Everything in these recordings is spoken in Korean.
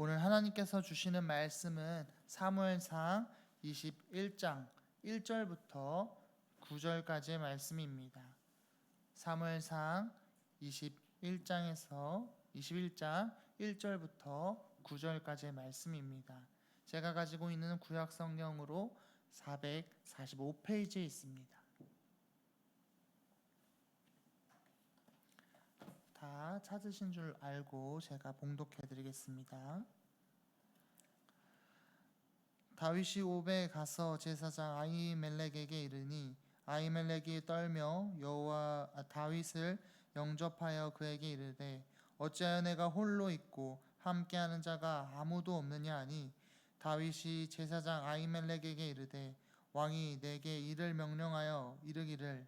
오늘 하나님께서 주시는 말씀은 사무엘상 21장 1절부터 9절까지의 말씀입니다. 사무엘상 21장에서 21장 1절부터 9절까지의 말씀입니다. 제가 가지고 있는 구약 성경으로 445페이지에 있습니다. 다 찾으신 줄 알고 제가 봉독해 드리겠습니다. 다윗이 오베에 가서 제사장 아히멜렉에게 이르니 아히멜렉이 떨며 여호와 아, 다윗을 영접하여 그에게 이르되 어찌하여 내가 홀로 있고 함께하는 자가 아무도 없느냐 하니 다윗이 제사장 아히멜렉에게 이르되 왕이 내게 이를 명령하여 이르기를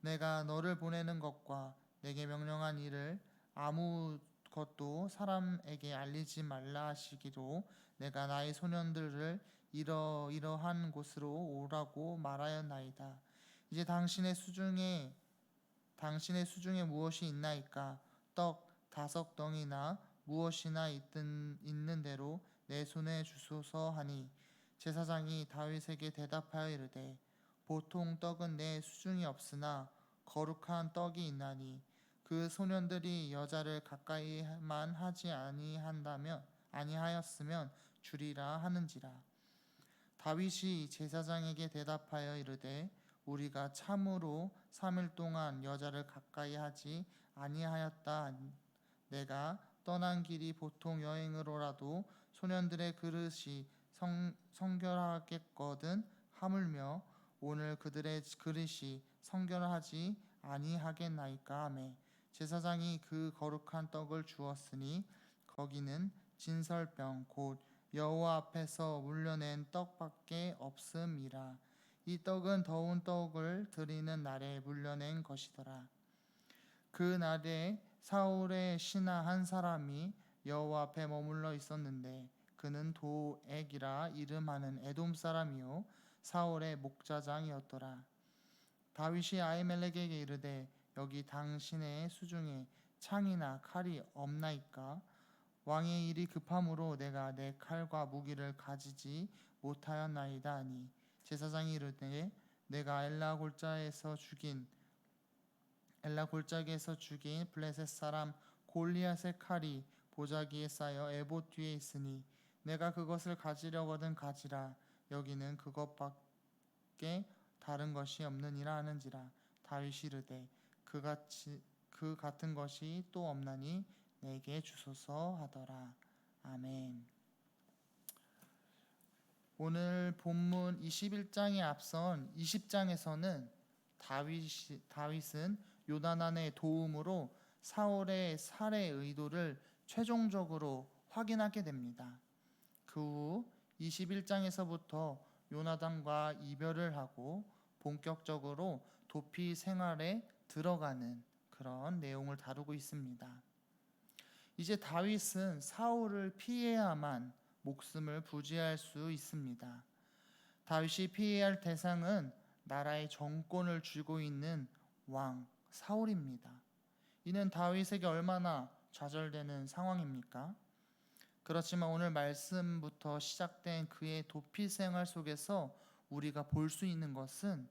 내가 너를 보내는 것과 내게 명령한 일을 아무것도 사람에게 알리지 말라 하시기로 내가 나의 소년들을 이러 이러한 곳으로 오라고 말하였나이다. 이제 당신의 수중에 당신의 수중에 무엇이 있나이까 떡 다섯 덩이나 무엇이나 있든 있는 대로 내 손에 주소서 하니 제사장이 다윗에게 대답하여 이르되 보통 떡은 내 수중이 없으나 거룩한 떡이 있나니 그 소년들이 여자를 가까이만 하지 아니한다면 아니하였으면 주리라 하는지라. 다윗이 제사장에게 대답하여 이르되 우리가 참으로 3일 동안 여자를 가까이 하지 아니하였다. 내가 떠난 길이 보통 여행으로라도 소년들의 그릇이 성, 성결하겠거든 하물며 오늘 그들의 그릇이 성결하지 아니하겠나이까 하매 제사장이 그 거룩한 떡을 주었으니 거기는 진설병 곧 여호와 앞에서 물려낸 떡밖에 없음이라. 이 떡은 더운 떡을 드리는 날에 물려낸 것이더라. 그 날에 사울의 신하 한 사람이 여호와 앞에 머물러 있었는데 그는 도액이라 이름하는 에돔 사람이요 사울의 목자장이었더라. 다윗이 아이멜렉에게 이르되 여기 당신의 수중에 창이나 칼이 없나이까? 왕의 일이 급함으로 내가 내 칼과 무기를 가지지 못하였나이다 하니 제사장이 이르되 내가 엘라 골짜에서 죽인 엘라 골짜기에서 죽인 블레셋 사람 골리앗의 칼이 보자기에 쌓여 에봇 뒤에 있으니 내가 그것을 가지려거든 가지라. 여기는 그것밖에 다른 것이 없느니라 하는지라. 다윗이 이르되 그같이 그 같은 것이 또 없나니 내게 주소서 하더라 아멘. 오늘 본문 21장에 앞선 20장에서는 다윗 다윗은 요나단의 도움으로 사울의 살해 의도를 최종적으로 확인하게 됩니다. 그 후 21장에서부터 요나단과 이별을 하고 본격적으로 도피 생활에 들어가는 그런 내용을 다루고 있습니다. 이제 다윗은 사울을 피해야만 목숨을 부지할 수 있습니다. 다윗이 피해야 할 대상은 나라의 정권을 쥐고 있는 왕 사울입니다. 이는 다윗에게 얼마나 좌절되는 상황입니까? 그렇지만 오늘 말씀부터 시작된 그의 도피 생활 속에서 우리가 볼 수 있는 것은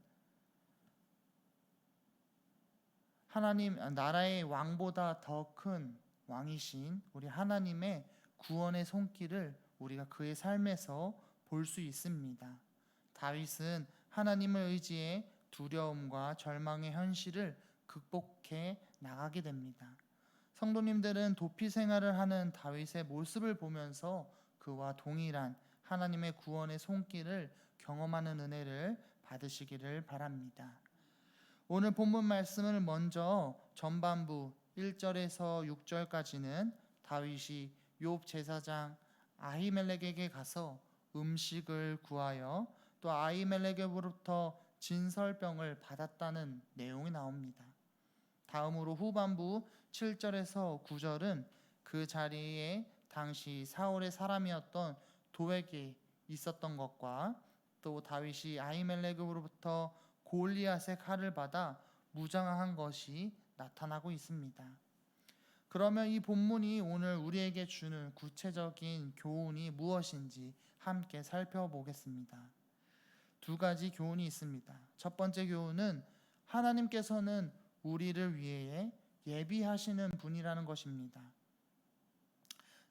하나님 나라의 왕보다 더 큰 왕이신 우리 하나님의 구원의 손길을 우리가 그의 삶에서 볼 수 있습니다. 다윗은 하나님을 의지해 두려움과 절망의 현실을 극복해 나가게 됩니다. 성도님들은 도피 생활을 하는 다윗의 모습을 보면서 그와 동일한 하나님의 구원의 손길을 경험하는 은혜를 받으시기를 바랍니다. 오늘 본문 말씀을 먼저 전반부 1절에서 6절까지는 다윗이 욥 제사장 아히멜렉에게 가서 음식을 구하여 또 아히멜렉에게로부터 진설병을 받았다는 내용이 나옵니다. 다음으로 후반부 7절에서 9절은 그 자리에 당시 사울의 사람이었던 도액이 있었던 것과 또 다윗이 아히멜렉으로부터 골리앗의 칼을 받아 무장한 것이 나타나고 있습니다. 그러면 이 본문이 오늘 우리에게 주는 구체적인 교훈이 무엇인지 함께 살펴보겠습니다. 두 가지 교훈이 있습니다. 첫 번째 교훈은 하나님께서는 우리를 위해 예비하시는 분이라는 것입니다.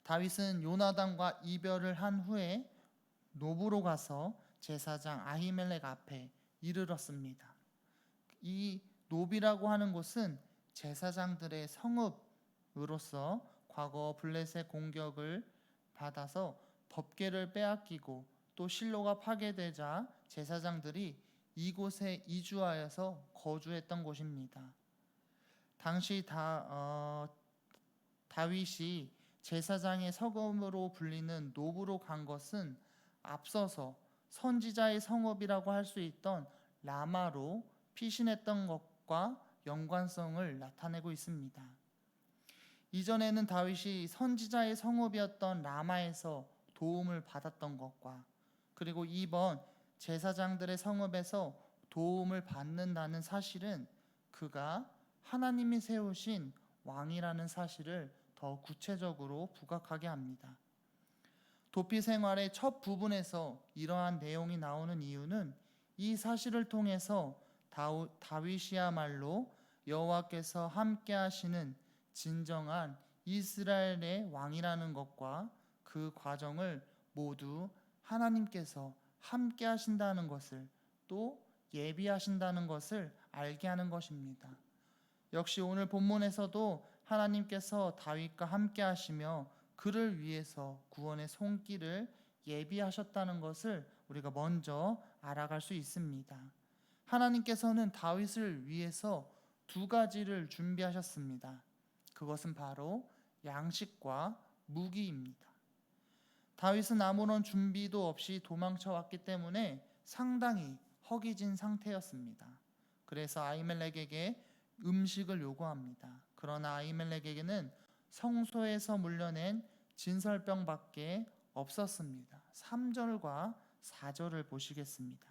다윗은 요나단과 이별을 한 후에 노브로 가서 제사장 아히멜렉 앞에 이르렀습니다. 이 노비라고 하는 곳은 제사장들의 성읍으로서 과거 블레셋 공격을 받아서 법궤를 빼앗기고 또 실로가 파괴되자 제사장들이 이곳에 이주하여서 거주했던 곳입니다. 당시 다, 어, 다윗이 제사장의 서검으로 불리는 노브로 간 것은 앞서서 선지자의 성읍이라고 할 수 있던 라마로 피신했던 것과 연관성을 나타내고 있습니다. 이전에는 다윗이 선지자의 성읍이었던 라마에서 도움을 받았던 것과 그리고 이번 제사장들의 성읍에서 도움을 받는다는 사실은 그가 하나님이 세우신 왕이라는 사실을 더 구체적으로 부각하게 합니다. 도피 생활의 첫 부분에서 이러한 내용이 나오는 이유는 이 사실을 통해서 다윗이야말로 여호와께서 함께 하시는 진정한 이스라엘의 왕이라는 것과 그 과정을 모두 하나님께서 함께 하신다는 것을 또 예비하신다는 것을 알게 하는 것입니다. 역시 오늘 본문에서도 하나님께서 다윗과 함께 하시며 그를 위해서 구원의 손길을 예비하셨다는 것을 우리가 먼저 알아갈 수 있습니다. 하나님께서는 다윗을 위해서 두 가지를 준비하셨습니다. 그것은 바로 양식과 무기입니다. 다윗은 아무런 준비도 없이 도망쳐 왔기 때문에 상당히 허기진 상태였습니다. 그래서 아이멜렉에게 음식을 요구합니다. 그러나 아이멜렉에게는 성소에서 물려낸 진설병밖에 없었습니다. 3절과 4절을 보시겠습니다.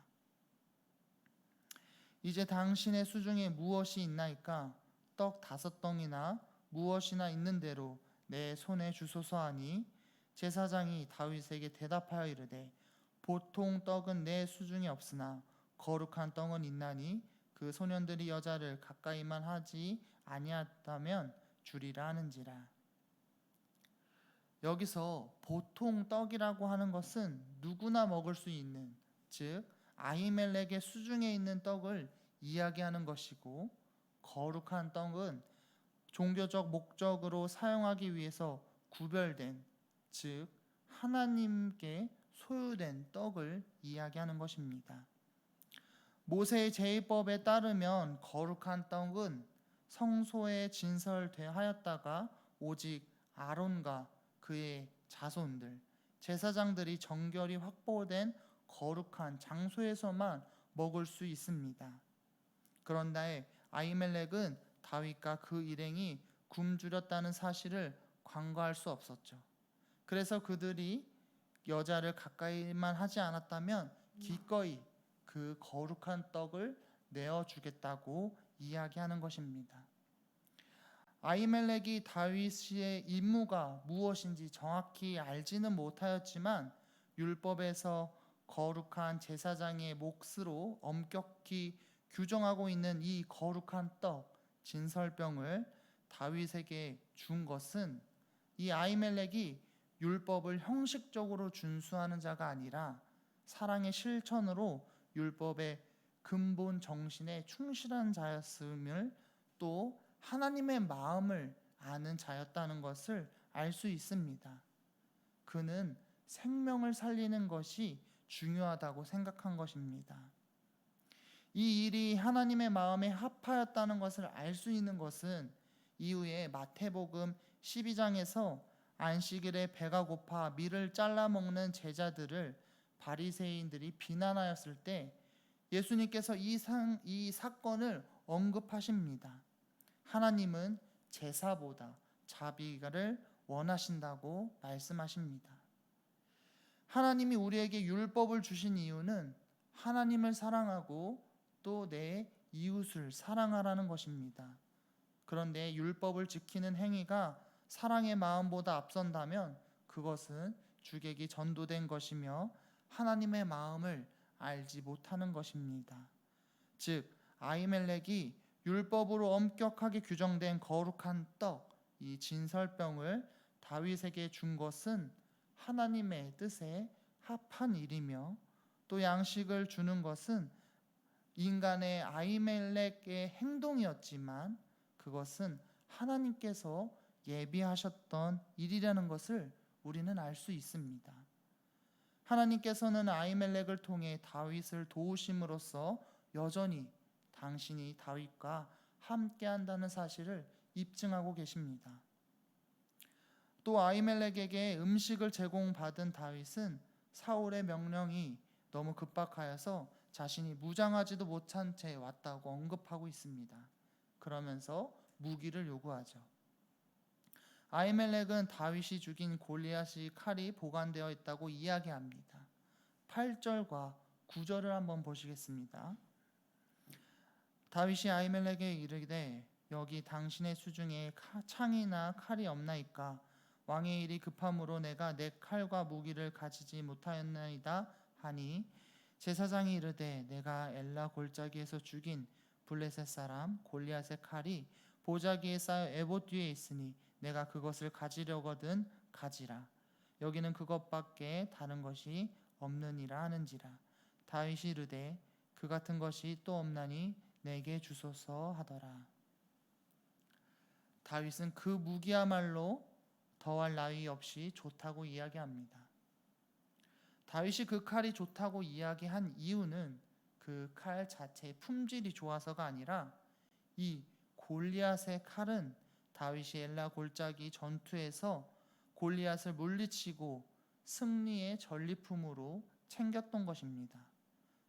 이제 당신의 수중에 무엇이 있나이까 떡 다섯 덩이나 무엇이나 있는 대로 내 손에 주소서 하니 제사장이 다윗에게 대답하여 이르되 보통 떡은 내 수중에 없으나 거룩한 떡은 있나니 그 소년들이 여자를 가까이만 하지 아니하다면 주리라 하는지라 여기서 보통 떡이라고 하는 것은 누구나 먹을 수 있는 즉 아히멜렉의 수중에 있는 떡을 이야기하는 것이고 거룩한 떡은 종교적 목적으로 사용하기 위해서 구별된 즉 하나님께 소유된 떡을 이야기하는 것입니다. 모세의 제의법에 따르면 거룩한 떡은 성소에 진설되하였다가 오직 아론과 그의 자손들 제사장들이 정결이 확보된 거룩한 장소에서만 먹을 수 있습니다. 그런데 아이멜렉은 다윗과 그 일행이 굶주렸다는 사실을 관과할 수 없었죠. 그래서 그들이 여자를 가까이만 하지 않았다면 기꺼이 그 거룩한 떡을 내어 주겠다고 이야기하는 것입니다. 아이멜렉이 다윗의 임무가 무엇인지 정확히 알지는 못하였지만 율법에서 거룩한 제사장의 몫으로 엄격히 규정하고 있는 이 거룩한 떡 진설병을 다윗에게 준 것은 이 아이멜렉이 율법을 형식적으로 준수하는 자가 아니라 사랑의 실천으로 율법의 근본 정신에 충실한 자였음을 또 하나님의 마음을 아는 자였다는 것을 알 수 있습니다. 그는 생명을 살리는 것이 중요하다고 생각한 것입니다. 이 일이 하나님의 마음에 합하였다는 것을 알 수 있는 것은 이후에 마태복음 12장에서 안식일에 배가 고파 밀을 잘라 먹는 제자들을 바리새인들이 비난하였을 때 예수님께서 이, 상, 이 사건을 언급하십니다. 하나님은 제사보다 자비를 원하신다고 말씀하십니다. 하나님이 우리에게 율법을 주신 이유는 하나님을 사랑하고 또 내 이웃을 사랑하라는 것입니다. 그런데 율법을 지키는 행위가 사랑의 마음보다 앞선다면 그것은 주객이 전도된 것이며 하나님의 마음을 알지 못하는 것입니다. 즉 아이멜렉이 율법으로 엄격하게 규정된 거룩한 떡, 이 진설병을 다윗에게 준 것은 하나님의 뜻에 합한 일이며 또 양식을 주는 것은 인간의 아이멜렉의 행동이었지만 그것은 하나님께서 예비하셨던 일이라는 것을 우리는 알 수 있습니다. 하나님께서는 아이멜렉을 통해 다윗을 도우심으로써 여전히 당신이 다윗과 함께 한다는 사실을 입증하고 계십니다. 또 아이멜렉에게 음식을 제공받은 다윗은 사울의 명령이 너무 급박하여서 자신이 무장하지도 못한 채 왔다고 언급하고 있습니다. 그러면서 무기를 요구하죠. 아이멜렉은 다윗이 죽인 골리앗이 칼이 보관되어 있다고 이야기합니다. 8절과 9절을 한번 보시겠습니다. 다윗이 아이멜렉에게 이르되 여기 당신의 수중에 카- 창이나 칼이 없나이까 왕의 일이 급함으로 내가 내 칼과 무기를 가지지 못하였나이다 하니 제사장이 이르되 내가 엘라 골짜기에서 죽인 블레셋 사람 골리앗의 칼이 보자기에 쌓여 에봇 뒤에 있으니 내가 그것을 가지려거든 가지라. 여기는 그것밖에 다른 것이 없느니라 하는지라. 다윗이 이르되 그 같은 것이 또 없나니 내게 주소서 하더라. 다윗은 그 무기야말로 더할 나위 없이 좋다고 이야기합니다. 다윗이 그 칼이 좋다고 이야기한 이유는 그 칼 자체의 품질이 좋아서가 아니라 이 골리앗의 칼은 다윗이 엘라 골짜기 전투에서 골리앗을 물리치고 승리의 전리품으로 챙겼던 것입니다.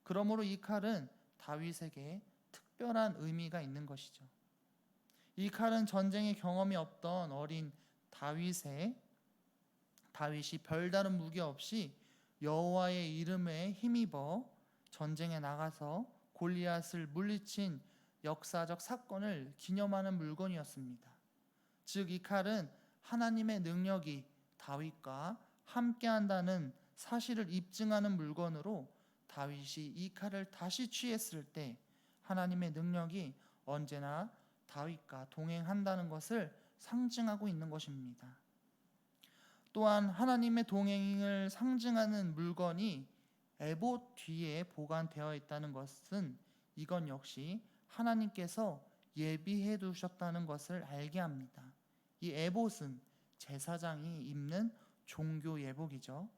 그러므로 이 칼은 다윗에게 특별한 의미가 있는 것이죠. 이 칼은 전쟁의 경험이 없던 어린 다윗의 다윗이 별다른 무기 없이 여호와의 이름에 힘입어 전쟁에 나가서 골리앗을 물리친 역사적 사건을 기념하는 물건이었습니다. 즉 이 칼은 하나님의 능력이 다윗과 함께한다는 사실을 입증하는 물건으로 다윗이 이 칼을 다시 취했을 때 하나님의 능력이 언제나 다윗과 동행한다는 것을 상징하고 있는 것입니다. 또한 하나님의 동행을 상징하는 물건이 에봇 뒤에 보관되어 있다는 것은 이건 역시 하나님께서 예비해 두셨다는 것을 알게 합니다. 이 에봇은 제사장이 입는 종교 예복이죠.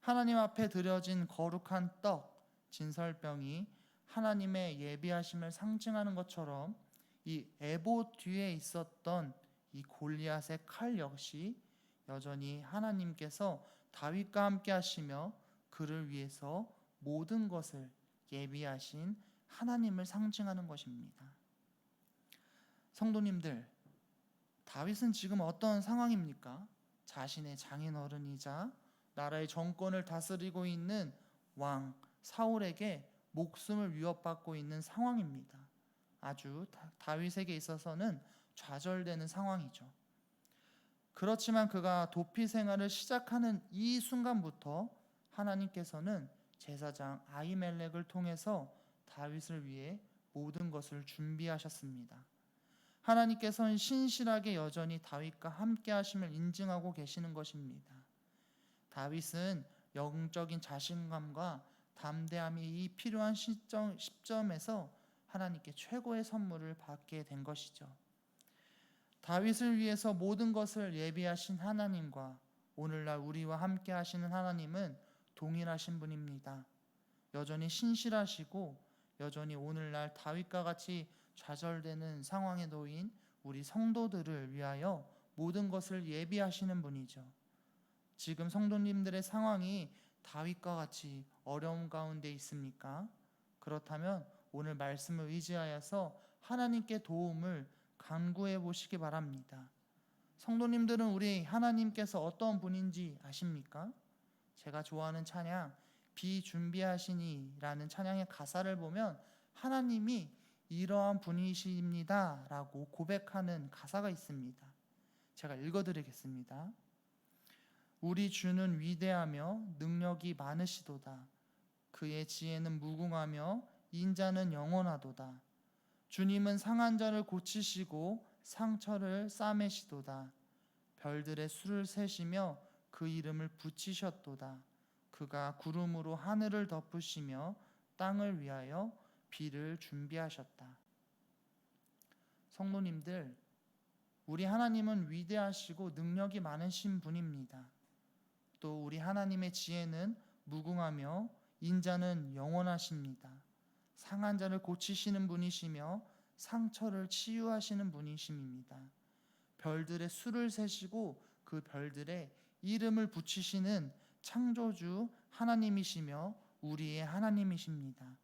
하나님 앞에 드려진 거룩한 떡, 진설병이 하나님의 예비하심을 상징하는 것처럼 이 에봇 뒤에 있었던 이 골리앗의 칼 역시 여전히 하나님께서 다윗과 함께 하시며 그를 위해서 모든 것을 예비하신 하나님을 상징하는 것입니다. 성도님들, 다윗은 지금 어떤 상황입니까? 자신의 장인어른이자 나라의 정권을 다스리고 있는 왕 사울에게 목숨을 위협받고 있는 상황입니다. 아주 다- 다윗에게 있어서는 좌절되는 상황이죠. 그렇지만 그가 도피 생활을 시작하는 이 순간부터 하나님께서는 제사장 아이멜렉을 통해서 다윗을 위해 모든 것을 준비하셨습니다. 하나님께서는 신실하게 여전히 다윗과 함께 하심을 인증하고 계시는 것입니다. 다윗은 영적인 자신감과 담대함이 이 필요한 시점, 시점에서 하나님께 최고의 선물을 받게 된 것이죠. 다윗을 위해서 모든 것을 예비하신 하나님과 오늘날 우리와 함께 하시는 하나님은 동일하신 분입니다. 여전히 신실하시고 여전히 오늘날 다윗과 같이 좌절되는 상황에 놓인 우리 성도들을 위하여 모든 것을 예비하시는 분이죠. 지금 성도님들의 상황이 다윗과 같이 어려움 가운데 있습니까? 그렇다면 오늘 말씀을 의지하여서 하나님께 도움을 간구해 보시기 바랍니다. 성도님들은 우리 하나님께서 어떤 분인지 아십니까? 제가 좋아하는 찬양 비준비하시니라는 찬양의 가사를 보면 하나님이 이러한 분이십니다 라고 고백하는 가사가 있습니다. 제가 읽어드리겠습니다. 우리 주는 위대하며 능력이 많으시도다. 그의 지혜는 무궁하며 인자는 영원하도다. 주님은 상한 자를 고치시고 상처를 싸매시도다. 별들의 수를 세시며 그 이름을 붙이셨도다. 그가 구름으로 하늘을 덮으시며 땅을 위하여 비를 준비하셨다. 성도님들, 우리 하나님은 위대하시고 능력이 많으신 분입니다. 또 우리 하나님의 지혜는 무궁하며 인자는 영원하십니다. 상한 자를 고치시는 분이시며 상처를 치유하시는 분이십니다. 별들의 수를 세시고 그 별들의 이름을 붙이시는 창조주 하나님이시며 우리의 하나님이십니다.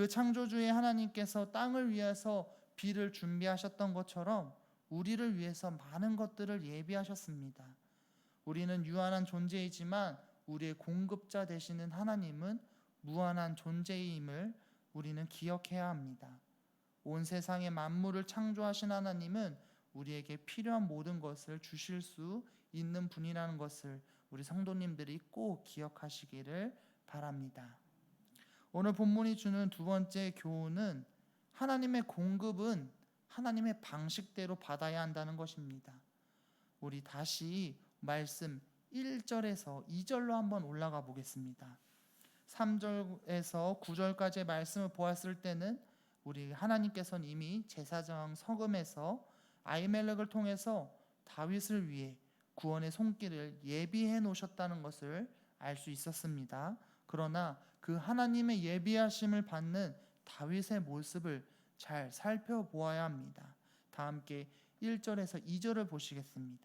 그 창조주의 하나님께서 땅을 위해서 비를 준비하셨던 것처럼 우리를 위해서 많은 것들을 예비하셨습니다. 우리는 유한한 존재이지만 우리의 공급자 되시는 하나님은 무한한 존재임을 우리는 기억해야 합니다. 온 세상의 만물을 창조하신 하나님은 우리에게 필요한 모든 것을 주실 수 있는 분이라는 것을 우리 성도님들이 꼭 기억하시기를 바랍니다. 오늘 본문이 주는 두 번째 교훈은 하나님의 공급은 하나님의 방식대로 받아야 한다는 것입니다. 우리 다시 말씀 1절에서 2절로 한번 올라가 보겠습니다. 3절에서 9절까지의 말씀을 보았을 때는 우리 하나님께서는 이미 제사장 서금에서 아이멜렉을 통해서 다윗을 위해 구원의 손길을 예비해 놓으셨다는 것을 알 수 있었습니다. 그러나 그 하나님의 예비하심을 받는 다윗의 모습을 잘 살펴보아야 합니다. 다 함께 1절에서 2절을 보시겠습니다.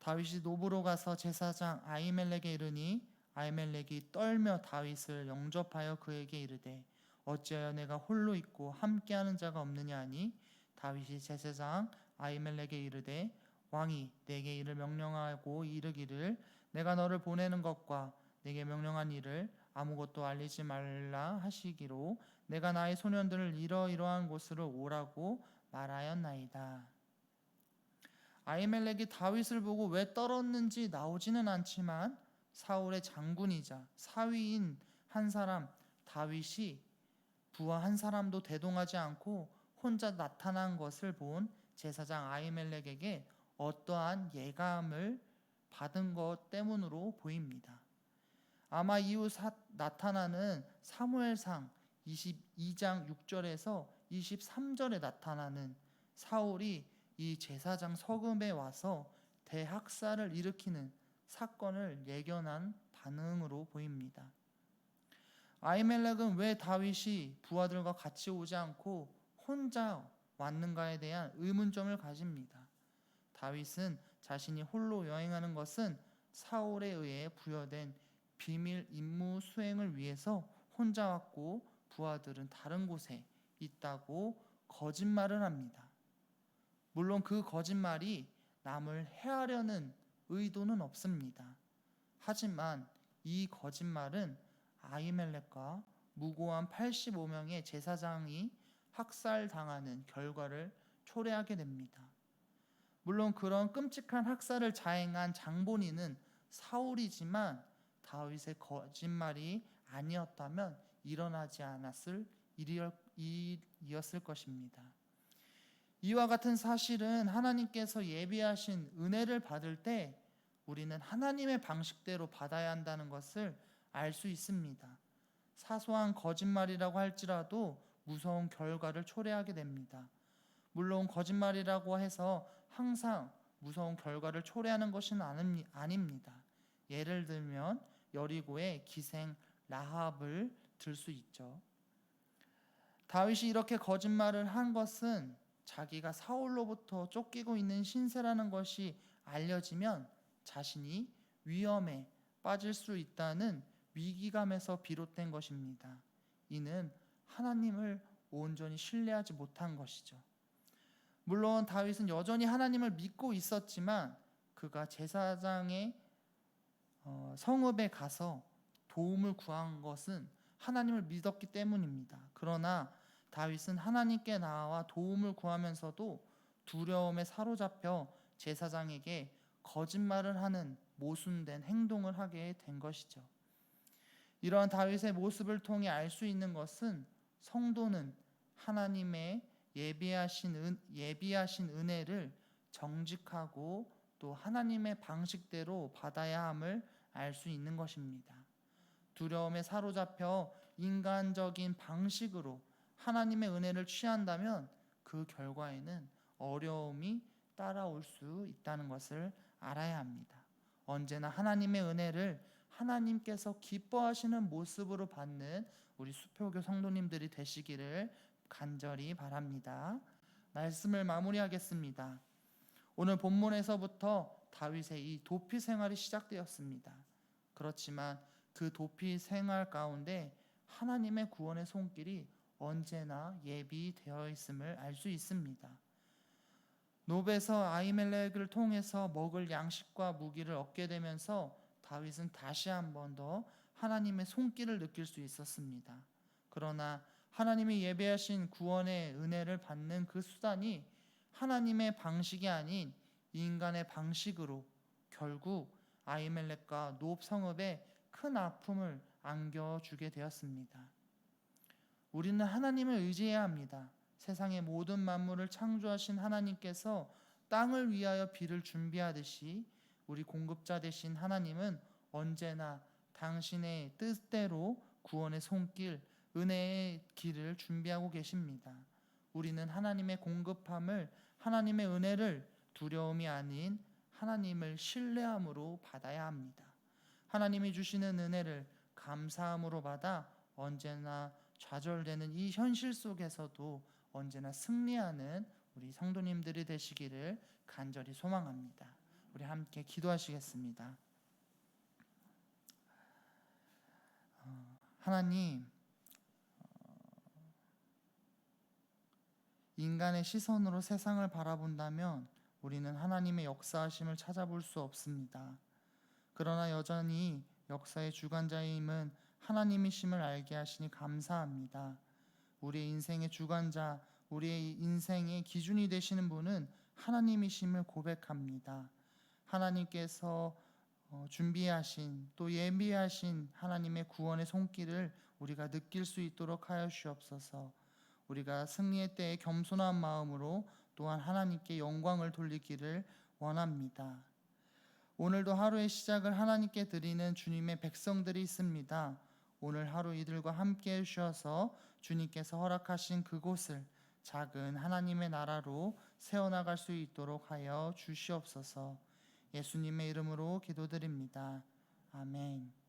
다윗이 노브로 가서 제사장 아이멜렉에 이르니 아이멜렉이 떨며 다윗을 영접하여 그에게 이르되 어찌하여 내가 홀로 있고 함께하는 자가 없느냐 하니 다윗이 제사장 아이멜렉에 이르되 왕이 내게 이를 명령하고 이르기를 내가 너를 보내는 것과 내게 명령한 일을 아무것도 알리지 말라 하시기로 내가 나의 소년들을 이러이러한 곳으로 오라고 말하였나이다. 아이멜렉이 다윗을 보고 왜 떨었는지 나오지는 않지만 사울의 장군이자 사위인 한 사람 다윗이 부하 한 사람도 대동하지 않고 혼자 나타난 것을 본 제사장 아이멜렉에게 어떠한 예감을 받은 것 때문으로 보입니다. 아마 이후 사, 나타나는 사무엘상 22장 6절에서 23절에 나타나는 사울이 이 제사장 서금에 와서 대학살을 일으키는 사건을 예견한 반응으로 보입니다. 아이멜렉은 왜 다윗이 부하들과 같이 오지 않고 혼자 왔는가에 대한 의문점을 가집니다. 다윗은 자신이 홀로 여행하는 것은 사울에 의해 부여된 비밀 임무 수행을 위해서 혼자 왔고 부하들은 다른 곳에 있다고 거짓말을 합니다. 물론 그 거짓말이 남을 해하려는 의도는 없습니다. 하지만 이 거짓말은 아이멜렉과 무고한 85명의 제사장이 학살당하는 결과를 초래하게 됩니다. 물론 그런 끔찍한 학살을 자행한 장본인은 사울이지만 다윗의 거짓말이 아니었다면 일어나지 않았을 일이었을 것입니다. 이와 같은 사실은 하나님께서 예비하신 은혜를 받을 때 우리는 하나님의 방식대로 받아야 한다는 것을 알 수 있습니다. 사소한 거짓말이라고 할지라도 무서운 결과를 초래하게 됩니다. 물론 거짓말이라고 해서 항상 무서운 결과를 초래하는 것은 아닙니다. 예를 들면 여리고의 기생 라합을 들 수 있죠. 다윗이 이렇게 거짓말을 한 것은 자기가 사울로부터 쫓기고 있는 신세라는 것이 알려지면 자신이 위험에 빠질 수 있다는 위기감에서 비롯된 것입니다. 이는 하나님을 온전히 신뢰하지 못한 것이죠. 물론 다윗은 여전히 하나님을 믿고 있었지만 그가 제사장의 어, 성읍에 가서 도움을 구한 것은 하나님을 믿었기 때문입니다. 그러나 다윗은 하나님께 나와 도움을 구하면서도 두려움에 사로잡혀 제사장에게 거짓말을 하는 모순된 행동을 하게 된 것이죠. 이러한 다윗의 모습을 통해 알 수 있는 것은 성도는 하나님의 예비하신 은, 예비하신 은혜를 정직하고 또 하나님의 방식대로 받아야 함을 알 수 있는 것입니다. 두려움에 사로잡혀 인간적인 방식으로 하나님의 은혜를 취한다면 그 결과에는 어려움이 따라올 수 있다는 것을 알아야 합니다. 언제나 하나님의 은혜를 하나님께서 기뻐하시는 모습으로 받는 우리 수표교 성도님들이 되시기를 간절히 바랍니다. 말씀을 마무리하겠습니다. 오늘 본문에서부터 다윗의 이 도피 생활이 시작되었습니다. 그렇지만 그 도피 생활 가운데 하나님의 구원의 손길이 언제나 예비되어 있음을 알 수 있습니다. 노베서 아이멜렉을 통해서 먹을 양식과 무기를 얻게 되면서 다윗은 다시 한 번 더 하나님의 손길을 느낄 수 있었습니다. 그러나 하나님이 예배하신 구원의 은혜를 받는 그 수단이 하나님의 방식이 아닌 인간의 방식으로 결국 아이멜렉과 노업 성읍에 큰 아픔을 안겨주게 되었습니다. 우리는 하나님을 의지해야 합니다. 세상의 모든 만물을 창조하신 하나님께서 땅을 위하여 비를 준비하듯이 우리 공급자 되신 하나님은 언제나 당신의 뜻대로 구원의 손길, 은혜의 길을 준비하고 계십니다. 우리는 하나님의 공급함을 하나님의 은혜를 두려움이 아닌 하나님을 신뢰함으로 받아야 합니다. 하나님이 주시는 은혜를 감사함으로 받아 언제나 좌절되는 이 현실 속에서도 언제나 승리하는 우리 성도님들이 되시기를 간절히 소망합니다. 우리 함께 기도하시겠습니다. 어, 하나님, 인간의 시선으로 세상을 바라본다면 우리는 하나님의 역사하심을 찾아볼 수 없습니다. 그러나 여전히 역사의 주관자임은 하나님이심을 알게 하시니 감사합니다. 우리의 인생의 주관자, 우리의 인생의 기준이 되시는 분은 하나님이심을 고백합니다. 하나님께서 어, 준비하신 또 예비하신 하나님의 구원의 손길을 우리가 느낄 수 있도록 하여 주옵소서. 우리가 승리의 때에 겸손한 마음으로 또한 하나님께 영광을 돌리기를 원합니다. 오늘도 하루의 시작을 하나님께 드리는 주님의 백성들이 있습니다. 오늘 하루 이들과 함께 해주셔서 주님께서 허락하신 그곳을 작은 하나님의 나라로 세워나갈 수 있도록 하여 주시옵소서 예수님의 이름으로 기도드립니다. 아멘.